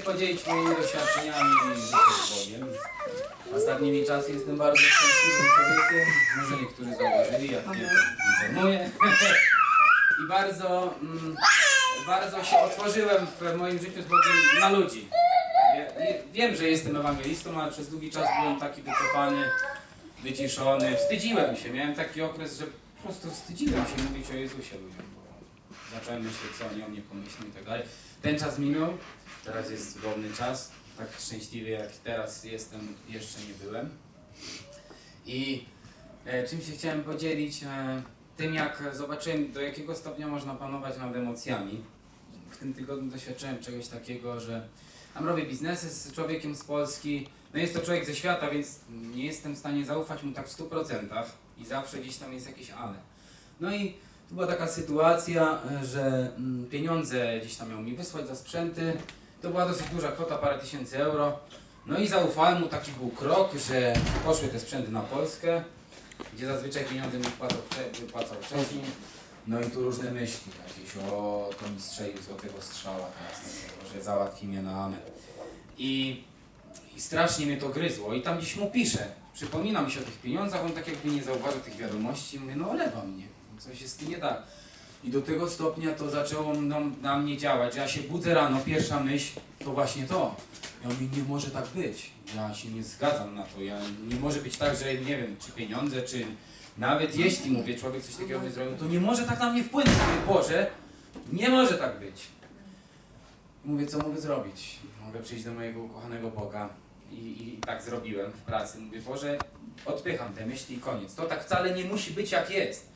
podzielić moimi doświadczeniami z Bogiem. Ostatnimi czasy jestem bardzo szczęśliwym człowiekiem. Może niektórzy zauważyli, jak nie informuję. I bardzo, mm, bardzo się otworzyłem w moim życiu z Bogiem na ludzi. Wie- wie- Wiem, że jestem ewangelistą, ale przez długi czas byłem taki wycofany, wyciszony. Wstydziłem się. Miałem taki okres, że po prostu wstydziłem się mówić o Jezusie ludziom. Zacząłem myśleć, co oni o mnie pomyślą i tak dalej. Ten czas minął. Teraz jest wolny czas. Tak szczęśliwy jak teraz jestem, jeszcze nie byłem. I e, czym się chciałem podzielić? E, tym jak zobaczyłem, do jakiego stopnia można panować nad emocjami. W tym tygodniu doświadczyłem czegoś takiego, że tam robię biznesy z człowiekiem z Polski. No jest to człowiek ze świata, więc nie jestem w stanie zaufać mu tak w 100% i zawsze gdzieś tam jest jakieś ale. No i tu była taka sytuacja, że mm, pieniądze gdzieś tam miał mi wysłać za sprzęty. To była dosyć duża kwota, parę tysięcy euro. No i zaufałem mu, taki był krok, że poszły te sprzęty na Polskę, gdzie zazwyczaj pieniądze mi wpłacał, wypłacał wcześniej. No i tu różne myśli jakieś, o to mi strzelił złotego strzała teraz, że załatwi mnie na amen. I, I strasznie mnie to gryzło i tam gdzieś mu piszę, przypomina mi się o tych pieniądzach, on tak jakby nie zauważył tych wiadomości, mówię, no olewa mnie, coś jest nie tak. I do tego stopnia to zaczęło na, na mnie działać, ja się budzę rano, pierwsza myśl to właśnie to. Ja mówię, nie może tak być. Ja się nie zgadzam na to. Ja, nie może być tak, że nie wiem, czy pieniądze, czy nawet jeśli, mówię, człowiek coś takiego by zrobił, to nie może tak na mnie wpłynąć. Mówię, Boże, nie może tak być. Mówię, co mogę zrobić? Mogę przyjść do mojego ukochanego Boga i, i, tak zrobiłem w pracy. Mówię, Boże, odpycham te myśli i koniec. To tak wcale nie musi być jak jest.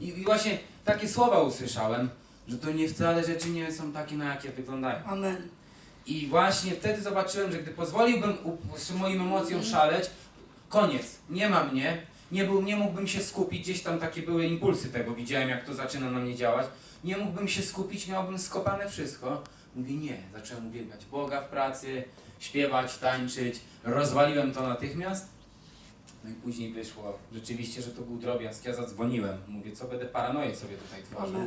I, I właśnie takie słowa usłyszałem, że to nie wcale rzeczy nie są takie, na jakie wyglądają. Amen. I właśnie wtedy zobaczyłem, że gdy pozwoliłbym moim emocjom szaleć, koniec, nie ma mnie, nie, był, nie mógłbym się skupić, gdzieś tam takie były impulsy tego, widziałem jak to zaczyna na mnie działać, nie mógłbym się skupić, miałbym skopane wszystko. Mówię nie, zacząłem uwielbiać Boga w pracy, śpiewać, tańczyć, rozwaliłem to natychmiast. No i później wyszło rzeczywiście, że to był drobiazg, ja zadzwoniłem, mówię co będę paranoję sobie tutaj tworzył.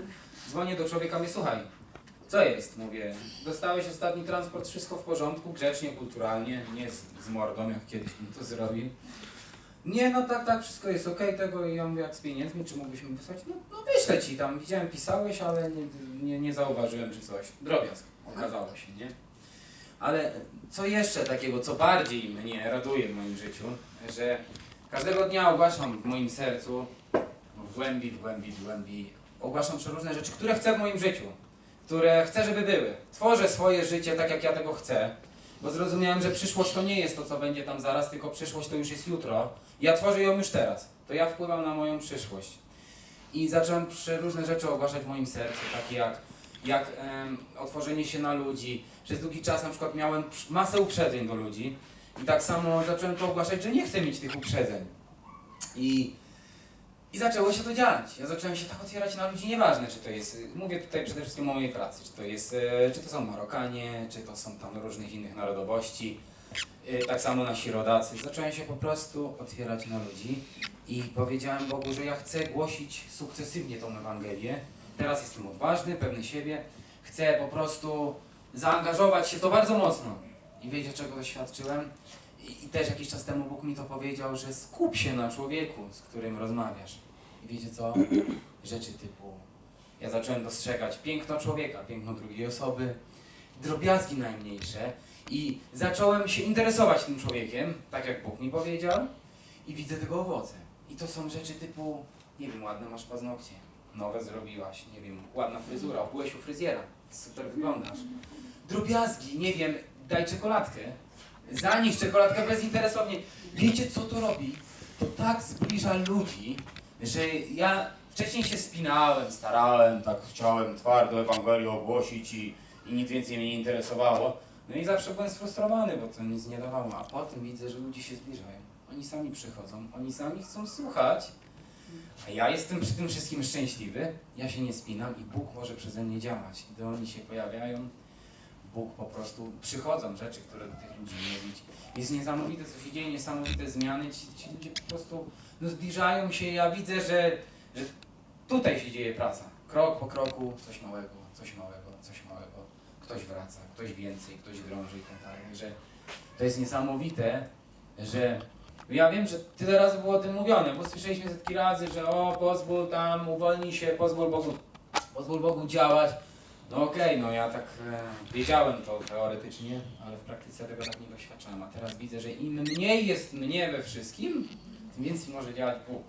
Dzwonię do człowieka, mówię, słuchaj, co jest? Mówię, dostałeś ostatni transport, wszystko w porządku, grzecznie, kulturalnie, nie z, z mordą, jak kiedyś bym to zrobił. Nie, no tak, tak, wszystko jest okej, tego i ja mówię, jak z pieniędzmi, czy mógłbyś mi wysłać? No, no wyślę ci tam, widziałem, pisałeś, ale nie, nie, nie zauważyłem, czy coś. Drobiazg, okazało się, nie? Ale co jeszcze takiego, co bardziej mnie raduje w moim życiu, że każdego dnia ogłaszam w moim sercu, w głębi, w głębi, w głębi, ogłaszam przeróżne rzeczy, które chcę w moim życiu, które chcę, żeby były. Tworzę swoje życie tak, jak ja tego chcę, bo zrozumiałem, że przyszłość to nie jest to, co będzie tam zaraz, tylko przyszłość to już jest jutro. Ja tworzę ją już teraz. To ja wpływam na moją przyszłość. I zacząłem przeróżne rzeczy ogłaszać w moim sercu, takie jak, jak otworzenie się na ludzi. Przez długi czas na przykład miałem masę uprzedzeń do ludzi i tak samo zacząłem to ogłaszać, że nie chcę mieć tych uprzedzeń. I i zaczęło się to dziać. Ja zacząłem się tak otwierać na ludzi, nieważne czy to jest, mówię tutaj przede wszystkim o mojej pracy, czy to jest, e, czy to są Marokanie, czy to są tam różnych innych narodowości, e, tak samo nasi rodacy. Zacząłem się po prostu otwierać na ludzi i powiedziałem Bogu, że ja chcę głosić sukcesywnie tą Ewangelię. Teraz jestem odważny, pewny siebie, chcę po prostu zaangażować się w to bardzo mocno. I wiecie czego doświadczyłem? I, I też jakiś czas temu Bóg mi to powiedział, że skup się na człowieku, z którym rozmawiasz. I wiecie co? Rzeczy typu. Ja zacząłem dostrzegać piękno człowieka, piękno drugiej osoby, drobiazgi najmniejsze i zacząłem się interesować tym człowiekiem, tak jak Bóg mi powiedział, i widzę tego owoce. I to są rzeczy typu, nie wiem, ładne masz paznokcie, nowe zrobiłaś, nie wiem, ładna fryzura, byłeś u fryzjera, super wyglądasz. Drobiazgi, nie wiem, daj czekoladkę, zanieś czekoladkę bezinteresownie. Wiecie co to robi? To tak zbliża ludzi, że ja wcześniej się spinałem, starałem, tak chciałem twardo Ewangelię ogłosić i, i nic więcej mnie nie interesowało. No i zawsze byłem sfrustrowany, bo to nic nie dawało. A potem widzę, że ludzie się zbliżają. Oni sami przychodzą, oni sami chcą słuchać. A ja jestem przy tym wszystkim szczęśliwy, ja się nie spinam i Bóg może przeze mnie działać. Gdy oni się pojawiają, Bóg po prostu przychodzą rzeczy, które do tych ludzi mówić. Jest niesamowite, co się dzieje, niesamowite zmiany. Ci, ci ludzie po prostu no, zbliżają się. Ja widzę, że, że tutaj się dzieje praca. Krok po kroku, coś małego, coś małego, coś małego. ktoś wraca, ktoś więcej, ktoś drąży i tak dalej. Także to jest niesamowite, że ja wiem, że tyle razy było o tym mówione, bo słyszeliśmy setki razy, że o, pozwól tam, uwolnij się, pozwól Bogu, pozwól Bogu działać. No okej, no ja tak e, wiedziałem to teoretycznie, ale w praktyce tego tak nie doświadczałem. A teraz widzę, że im mniej jest mnie we wszystkim, tym więcej może działać Bóg.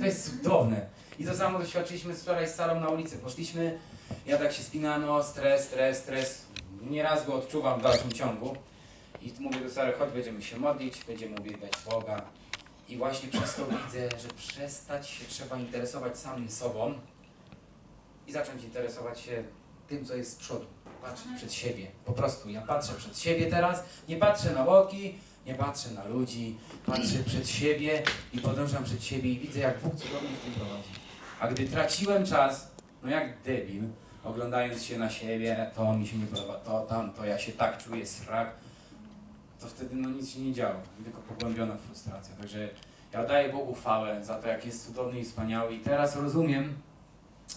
To jest cudowne. I to samo doświadczyliśmy wczoraj z Sarą na ulicy. Poszliśmy, ja tak się spinałem, o stres, stres, stres. Nieraz go odczuwam w dalszym ciągu. I mówię do Sary, chodź będziemy się modlić, będziemy uwielbiać Boga. I właśnie przez to widzę, że przestać się trzeba interesować samym sobą i zacząć interesować się tym, co jest z przodu. Patrzeć przed siebie. Po prostu ja patrzę przed siebie teraz, nie patrzę na boki, nie patrzę na ludzi, patrzę przed siebie i podążam przed siebie i widzę, jak Bóg cudownie w tym prowadzi. A gdy traciłem czas, no jak debil, oglądając się na siebie, to mi się nie podoba, to tam, to ja się tak czuję, srak, to wtedy no nic się nie działo, tylko pogłębiona frustracja. Także ja oddaję Bogu chwałę za to, jak jest cudowny i wspaniały i teraz rozumiem,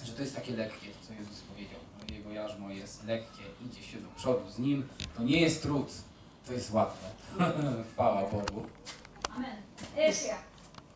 że to jest takie lekkie, to co Jezus powiedział. Jego jarzmo jest lekkie, idzie się do przodu z Nim, to nie jest trud, to jest łatwe. Chwała Bogu. Amen. Jeszcze.